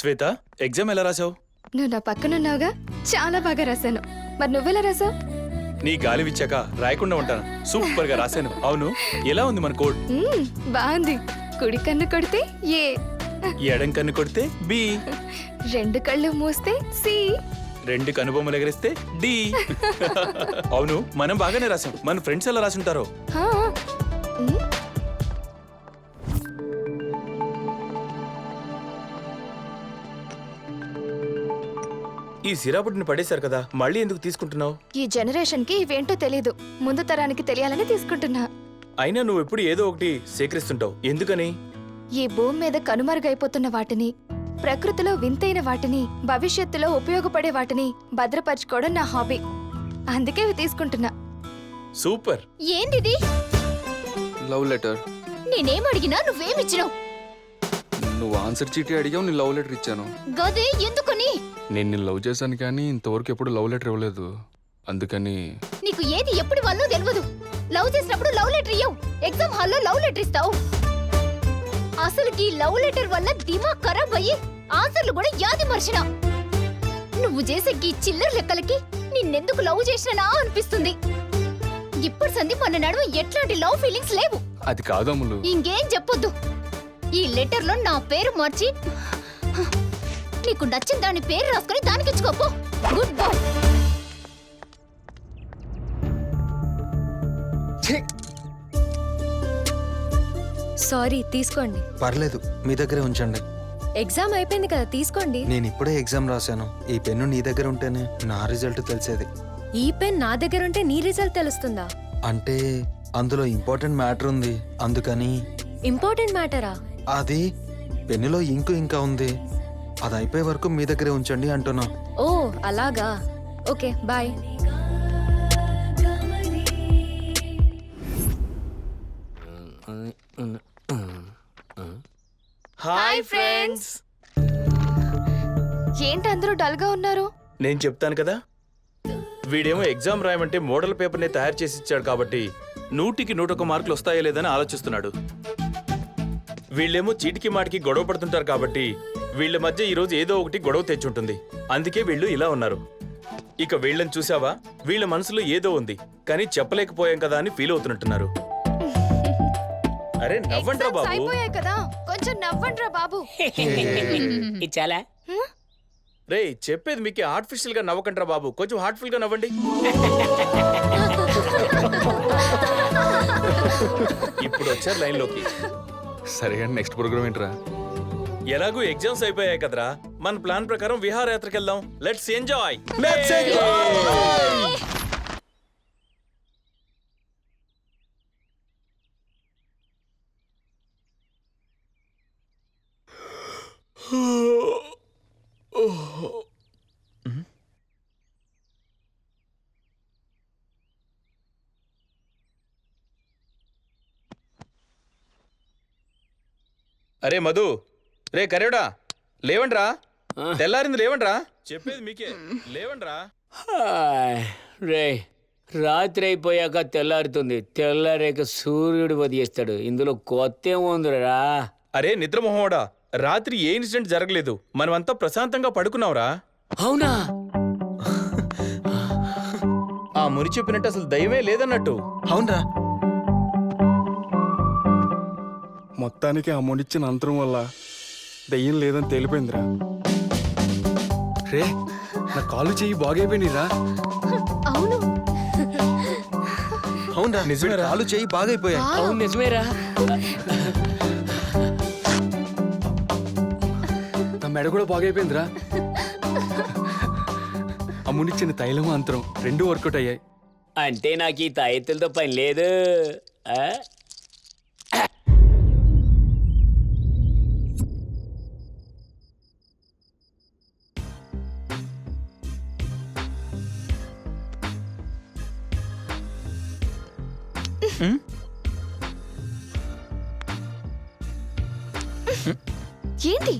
శ్వేత exam ఎలా రాసావు నువ్వు నా పక్కనున్నావుగా? చాలా బాగా రాశాను. మరి నువ్వెలా రాసావు నీ గాలి విచ్చాక రాయకుండా ఉంటాను. సూపర్గా రాశాను. అవును ఎలా ఉంది మన కోడ్? బాగుంది. కుడి కన్ను కొడితే ఏ? ఎడం కన్ను కొడితే బి. రెండు కళ్ళు మూస్తే సి. రెండు కనుబొమ్మలు ఎగరేస్తే డి. అవును మనం బాగానే రాసాం మన ఫ్రెండ్స్ ఎలా రాసుంటారో? ఈ సిరాపుడిని పడేశారు కదా మళ్ళీ ఎందుకు తీసుకుంటున్నావు? ఈ జనరేషన్కి ఇవేంటో తెలీదు. ముందు తరానికి తెలియాలని తీసుకుంటున్నా. అయినా నువ్వు ఎప్పుడు ఏదో ఒకటి సేకరిస్తుంటావు. ఎందుకని? ఈ భూమి మీద కనుమరుగైపోతున్న వాటిని ప్రకృతిలో వింతైన వాటిని భవిష్యత్తులో ఉపయోగపడే వాటిని భద్రపరచుకోవడం నా హాబీ. అందుకే ఇవి తీసుకుంటున్నా. సూపర్. ఏంటిది? Love letter. నేనేం అడిగినా నువ్వేమిచ్చినావు నువ్వు ఆన్సర్ చీటీ అడిగావు నేను లవ్ లెటర్ ఇచ్చాను. గదే ఎందుకని? నేను నిన్ను లవ్ చేశాను కానీ ఇంతవరకు ఎప్పుడు లవ్ లెటర్ ఇవ్వలేదు. అందుకని నీకు ఏది ఎప్పుడు వల్లో తెలియదు లవ్ చేసినప్పుడు లవ్ లెటర్ ఇయ్యవు. ఎగ్జామ్ హాల్లో లవ్ లెటర్ ఇస్తావు. అసలుకి లవ్ లెటర్ వల్ల దిమాగ్ ఖరాబ్ అయ్యి ఆన్సర్లు కూడా యాది మర్చినా నువ్వు చేసే ఈ చిల్లర లెక్కలకి నిన్నెందుకు లవ్ చేసినా అనిపిస్తుంది. ఇప్పుడు సంది మన నడుమ ఎట్లాంటి లవ్ ఫీలింగ్స్ లేవు. అది కాదు అమ్ములు ఇంకేం చెప్పొద్దు. ఈ లెటర్లో నా పేరు మార్చి. నీకు నచ్చిన దాని పేరు రాసుకొని దానికి ఇచ్చుకోపో గుడ్ బాయ్ సారీ తీసుకోండి. పర్లేదు మీ దగ్గరే ఉంచండి. ఎగ్జామ్ అయిపోయింది కదా తీసుకోండి. నేను ఇప్పుడే ఎగ్జామ్ రాశాను. ఈ పెన్ను నీ దగ్గర ఉంటేనే నా రిజల్ట్ తెలిసేది. ఈ పెన్ నా దగ్గర ఉంటే నీ రిజల్ట్ తెలుస్తుందా? అంటే అందులో ఇంపార్టెంట్ మ్యాటర్ ఉంది. అందుకని ఇంపార్టెంట్ మ్యాటరా అది పెన్నులో ఇంకు ఇంకా ఉంది. అది అయిపోయే వరకు మీ దగ్గరే ఉంచండి అంటున్నా. ఓ అలాగా. Okay bye. Hi friends. ఏంటి అందరూ డల్గా ఉన్నారు? నేను చెప్తాను కదా? వీడేమో ఎగ్జామ్ రాయమంటే మోడల్ పేపర్ని తయారు చేసి ఇచ్చాడు కాబట్టి నూటికి నూటొక్క మార్కులు వస్తాయో లేదని ఆలోచిస్తున్నాడు. వీళ్ళేమో చీటికి మాటికి గొడవ పడుతుంటారు కాబట్టి వీళ్ళ మధ్య ఈరోజు ఏదో ఒకటి గొడవ తెచ్చుంటుంది. అందుకే వీళ్ళు ఇలా ఉన్నారు. ఇక వీళ్ళని చూసావా? వీళ్ళ మనసులో ఏదో ఉంది. కానీ చెప్పలేకపోయాం కదా అని ఫీల్ అవుతున్నట్టున్నారు. అరే నవ్వండ్రా బాబు. అయిపోయాయి కదా. కొంచెం నవ్వండ్రా బాబు. ఇది చాలా రే చెప్పేది మీకు ఆర్టిఫిషియల్గా నవ్వకండ్రా బాబు. కొంచెం హార్ట్ఫుల్గా నవ్వండి. ఇప్పుడు వచ్చారు లైన్లోకి సరే కానీ నెక్స్ట్ ప్రోగ్రామ్ ఏంట్రా? ఎలాగూ ఎగ్జామ్స్ అయిపోయాయి కదరా. మన ప్లాన్ ప్రకారం విహారయాత్రకి వెళ్దాం లెట్స్ ఎంజాయ్ అరే మధు రే కరేడా లేవండ్రా. తెల్లారింది లేవండ్రా. చెప్పేది మీకే లేవండ్రా. హాయ్. రే రాత్రి అయిపోయాక తెల్లారుతుంది. తెల్లారేక సూర్యుడు వదిలేస్తాడు ఇందులో కొత్త ఏముందిరా అరే నిద్రమోహోడా రాత్రి ఏ ఇన్సిడెంట్ జరగలేదు? మనమంతా ప్రశాంతంగా పడుకున్నావురా. అవునా? ఆ ముని చెప్పినట్టు అసలు దయమే లేదన్నట్టు. అవునరా. మొత్తానికి అమౌంట్ ఇచ్చిన అంతరం వల్ల దయ్యం లేదని తేలిపోయిందిరా. రే నా కాలు చెయ్యి బాగైపోయినరా అవును. అవునరా నిజమేరా? కాలు చేయి బాగైపోయాయి. అవును నిజమేరా. నా మెడ కూడా బాగైపోయిందిరా. అమ్మునిచ్చిన తైలం అంతరం రెండు వర్కౌట్ అయ్యాయి. అంటే నాకు ఈ తాయెత్తులతో పని లేదు. ఏంటి?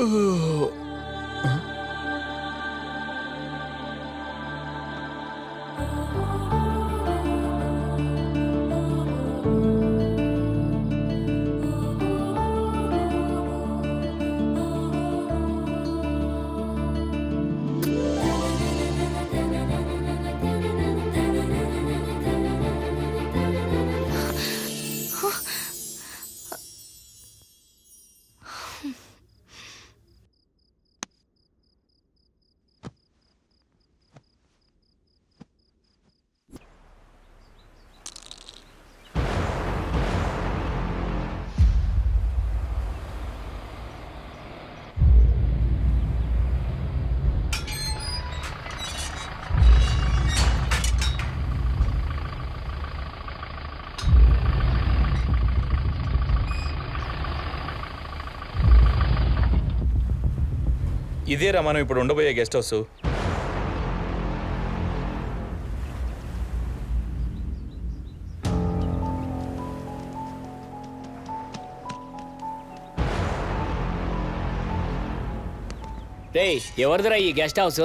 Ooh. ఇదేరా మనం ఇప్పుడు ఉండబోయే గెస్ట్ హౌస్. ఎవరిదిరా ఈ గెస్ట్ హౌస్?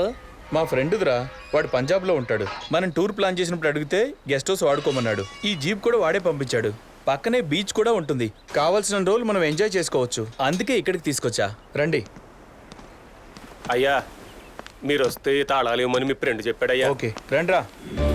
మా ఫ్రెండ్దిరా వాడు పంజాబ్లో ఉంటాడు. మనం టూర్ ప్లాన్ చేసినప్పుడు అడిగితే గెస్ట్ హౌస్ వాడుకోమన్నాడు. ఈ జీప్ కూడా వాడే పంపించాడు. పక్కనే బీచ్ కూడా ఉంటుంది. కావాల్సిన రోజులు మనం ఎంజాయ్ చేసుకోవచ్చు. అందుకే ఇక్కడికి తీసుకొచ్చా. రండి. అయ్యా మీరు వస్తే తాళాలు ఇవ్వమని మీ ఫ్రెండ్ చెప్పాడయ్యా. ఓకే రండ్రా. రా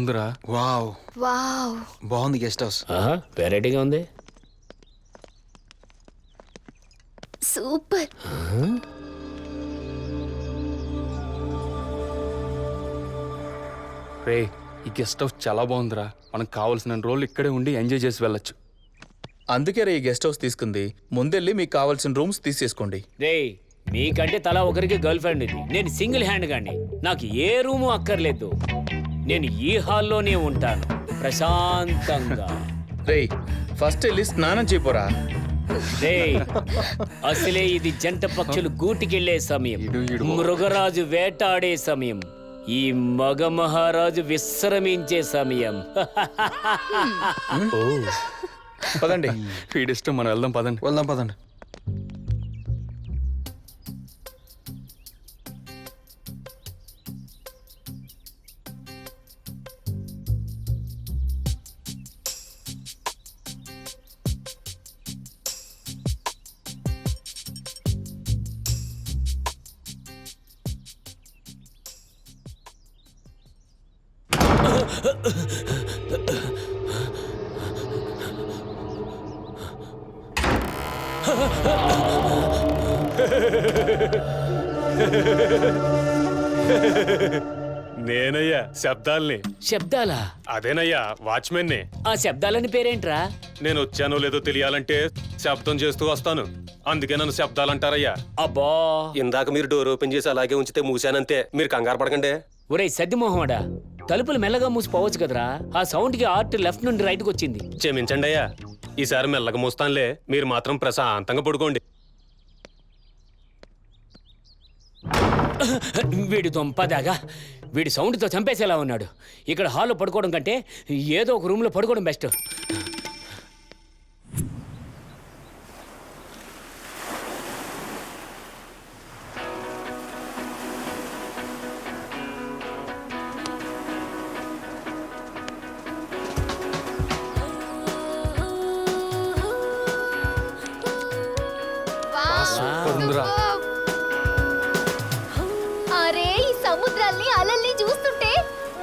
బాగుందిరా. వావ్. వావ్. బాగుంది గెస్ట్ హౌస్. ఆహా వెరైటీగా ఉంది. సూపర్. రే ఈ గెస్ట్ హౌస్ చాలా బాగుందిరా. మనకు కావాల్సిన రోజులు ఇక్కడే ఉండి ఎంజాయ్ చేసి వెళ్ళొచ్చు. అందుకే రా ఈ గెస్ట్ హౌస్ తీసుకుంది. ముందెళ్ళి మీకు కావాల్సిన రూమ్స్ తీసేసుకోండి. రేయ్ మీకంటే తలా ఒకరికి గర్ల్ ఫ్రెండ్ ఇది. నేను సింగిల్ హ్యాండ్ గాని నాకు ఏ రూము అక్కర్లేదు. నేను ఈ హాల్లోనే ఉంటాను? ప్రశాంతంగా. రేయ్ ఫస్ట్ వెళ్ళి స్నానం చేయపోరా. రేయ్ అసలే ఇది జంట పక్షులు గూటికెళ్ళే సమయం. మృగరాజు వేటాడే సమయం. ఈ మగ మహారాజు విశ్రమించే సమయం. పదండి. వీడిష్టం మనం వెళ్దాం పదండి. వెళ్దాం పదండి. నేనయ్యా శబ్దాల్ని. శబ్దాలా? అదేనయ్యా వాచ్మెన్ని. ఆ శబ్దాలని పేరేంట్రా? నేను వచ్చానో లేదో తెలియాలంటే శబ్దం చేస్తూ వస్తాను. అందుకే నన్ను శబ్దాలంటారయ్యా. అబ్బా. ఇందాక మీరు డోర్ ఓపెన్ చేసి అలాగే ఉంచితే మూసానంతే మీరు కంగారు పడకండి. ఒరేయ్ సద్దిమోహమడా తలుపులు మెల్లగా మూసిపోవచ్చు కదరా? ఆ సౌండ్కి ఆర్ట్ లెఫ్ట్ నుండి రైట్కి వచ్చింది. క్షమించండి అయ్యా ఈసారి మెల్లగా మూస్తానులే. మీరు మాత్రం ప్రశాంతంగా పడుకోండి. వీడి దొంపదాగా వీడి సౌండ్తో చంపేసేలా ఉన్నాడు. ఇక్కడ హాల్లో పడుకోవడం కంటే ఏదో ఒక రూమ్లో పడుకోవడం బెస్ట్. సముద్రాల్ని అలల్ని చూస్తుంటే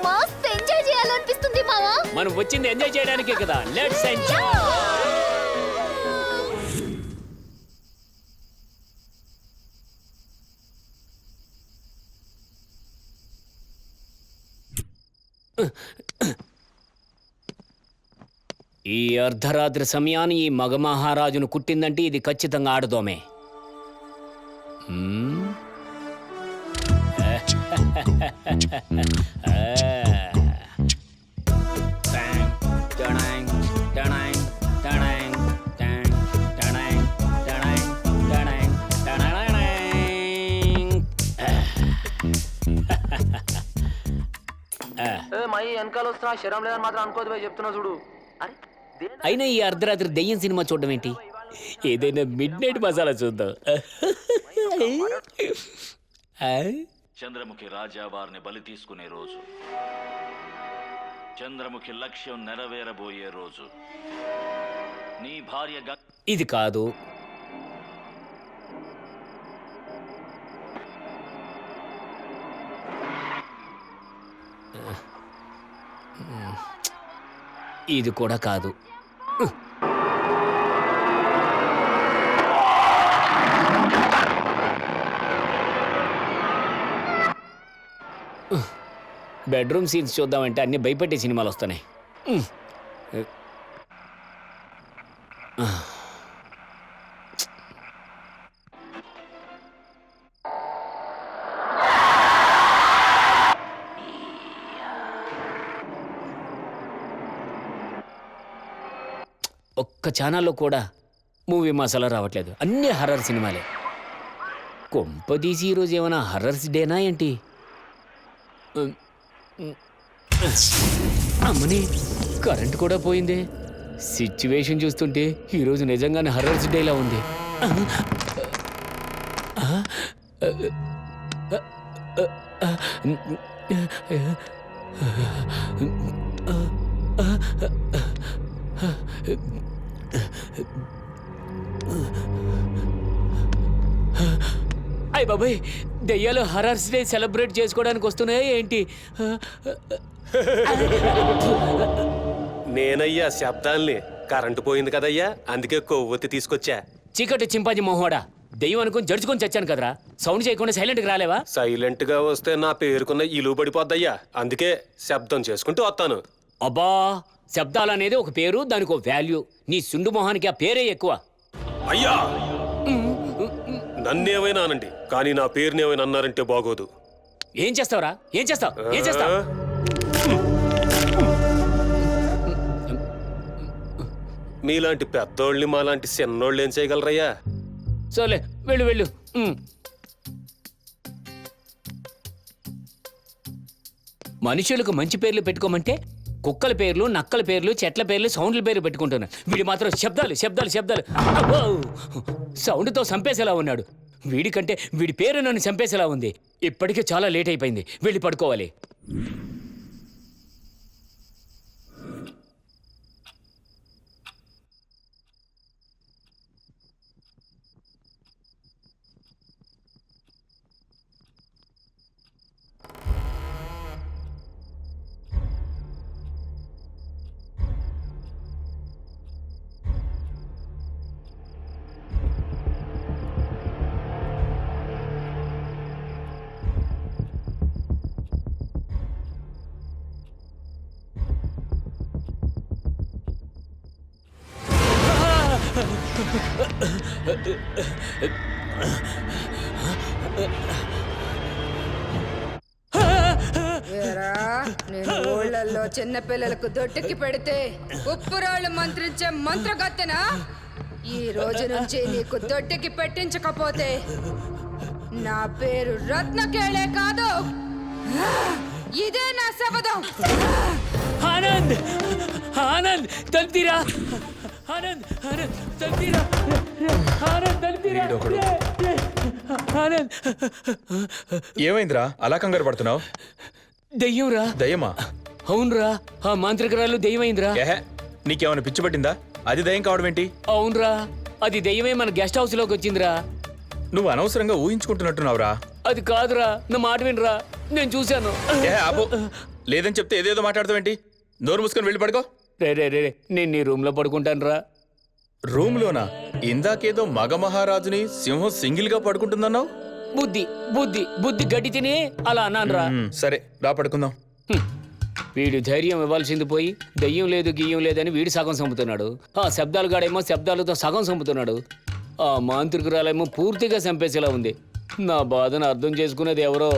మస్త్ ఎంజాయ్ చేయాలనిపిస్తుంది మావా. మనం వచ్చింది ఎంజాయ్ చేయడానికే కదా. లెట్స్ ఎంజాయ్ ఈ అర్ధరాత్రి సమయాన్ని ఈ మగమహారాజును కుట్టిందంటే ఇది ఖచ్చితంగా ఆడదోమే. మై వెనకాల వస్తున్నా శరం లేదని మాత్రం అనుకోదు పోయి చెప్తున్నా చూడు. అరే అయినా ఈ అర్ధరాత్రి దెయ్యం సినిమా చూడడం ఏంటి? ఏదైనా మిడ్ నైట్ మసాలా చూద్దాం? చంద్రముఖి రాజా వారిని బలి తీసుకునే రోజు. చంద్రముఖి లక్ష్యం నెరవేరబోయే రోజు. నీ భార్య గ ఇది కాదు. ఇది కూడా కాదు. బెడ్రూమ్ సీన్స్ చూద్దామంటే అన్ని భయపెట్టే సినిమాలు వస్తున్నాయి. ఒక్క ఛానల్లో కూడా మూవీ మసాలా రావట్లేదు. అన్ని హర్రర్ సినిమాలే. కొంపదీసి ఈరోజు ఏమైనా హర్రర్స్ డేనా ఏంటి. అమ్మని కరెంట్ కూడా పోయింది. సిచ్యువేషన్ చూస్తుంటే ఈరోజు నిజంగానే హర్రర్స్ డేలా ఉంది. అయ్య బాబాయ్ దెయ్యాలు హర్రర్స్ డే సెలబ్రేట్ చేసుకోవడానికి వస్తున్నాయా ఏంటి? నేనయ్యా శబ్దాల్ని. కరెంటు పోయింది కదయ్యా. అందుకే కొవ్వొత్తి తీసుకొచ్చా. చీకటి చింపాజీ మొహోడా దెయ్యం అనుకుని జడుచుకొని చచ్చాను కదరా. సౌండ్ చేయకుండా సైలెంట్గా రాలేవా? సైలెంట్గా వస్తే నా పేరుకున్న ఇలువ పడిపోద్దయ్యా. అందుకే శబ్దం చేసుకుంటూ వస్తాను. అబ్బా శబ్దాలు అనేది ఒక పేరు దానికి ఒక వాల్యూ. నీ సుండు మొహానికి ఆ పేరే ఎక్కువ. అయ్యా! నన్నేమైనా అనండి కానీ నా పేరునేమైనా అన్నారంటే బాగోదు. ఏం చేస్తావురా? ఏం చేస్తావు? ఏం చేస్తావు? ఆ? మీలాంటి పెద్దోళ్ళని మాలాంటి చిన్నోళ్ళు ఏం చేయగలరయ్యా? సోలే వెళ్ళు వెళ్ళు. ఉమ్. మనుషులకు మంచి పేర్లు పెట్టుకోమంటే కుక్కల పేర్లు నక్కల పేర్లు చెట్ల పేర్లు సౌండ్ల పేర్లు పెట్టుకుంటున్నాను వీడి మాత్రం శబ్దాలు శబ్దాలు శబ్దాలు. అబ్బో! సౌండ్తో చంపేసేలా ఉన్నాడు. వీడికంటే వీడి పేరు నన్ను చంపేసేలా ఉంది. ఇప్పటికే చాలా లేట్ అయిపోయింది. వెళ్ళి పడుకోవాలి. ఊళ్ళల్లో చిన్న పిల్లలకు దొడ్డుకి పెడితే ఉప్పురాళ్ళు మంత్రించే మంత్రగత్తెనా? ఈ రోజు నుంచి నీకు దొడ్డుకి పెట్టించకపోతే నా పేరు రత్నకేళే కాదు. ఇదే నా శబదం ఆనంద్! ఆనంద్! తలుపుతీరా! ఆనంద్! ఆనంద్! తలుపుతీరా! ఆనంద్ వీడొకడు. ఆనంద్! ఏమైందిరా? అలా కంగారు పడుతున్నావు? దెయ్యంరా? దయ్యమా? అవునరా ఆ మాంత్రికరాలు దెయ్యమైందిరా. ఏహే నీకేమైనా పిచ్చి పట్టిందా? అది దయ్యం కావడం ఏంటి? అవునరా అది దెయ్యమే మన గెస్ట్ హౌస్లోకి వచ్చిందిరా. నువ్వు అనవసరంగా ఊహించుకుంటున్నట్టున్నావురా. అది కాదురా నా మాట వినరా. నేను చూశాను. ఏ ఆపు. లేదని చెప్తే ఏదేదో మాట్లాడతావేంటి నోరు మూసుకొని వెళ్ళి పడుకో. రే రే రే రే, నేను నీ రూమ్లో పడుకుంటాను రా రూమ్లోనా? ఇందాకేదో మగ మహారాజుని సింహం సింగిల్గా పడుకుంటుందన్నావు? బుద్ధి బుద్ధి బుద్ధి గడ్డి తిని అలా అన్నాను రా మ్, సరే రా పడుకుందాం. వీడు ధైర్యం ఇవ్వాల్సింది పోయి దయ్యం లేదు గియ్యం లేదని వీడు సగం చంపుతున్నాడు. ఆ శబ్దాలు గాడేమో శబ్దాలతో సగం చంపుతున్నాడు. ఆ మాంత్రికురాలేమో పూర్తిగా చంపేసేలా ఉంది. నా బాధను అర్థం చేసుకునేది ఎవరో?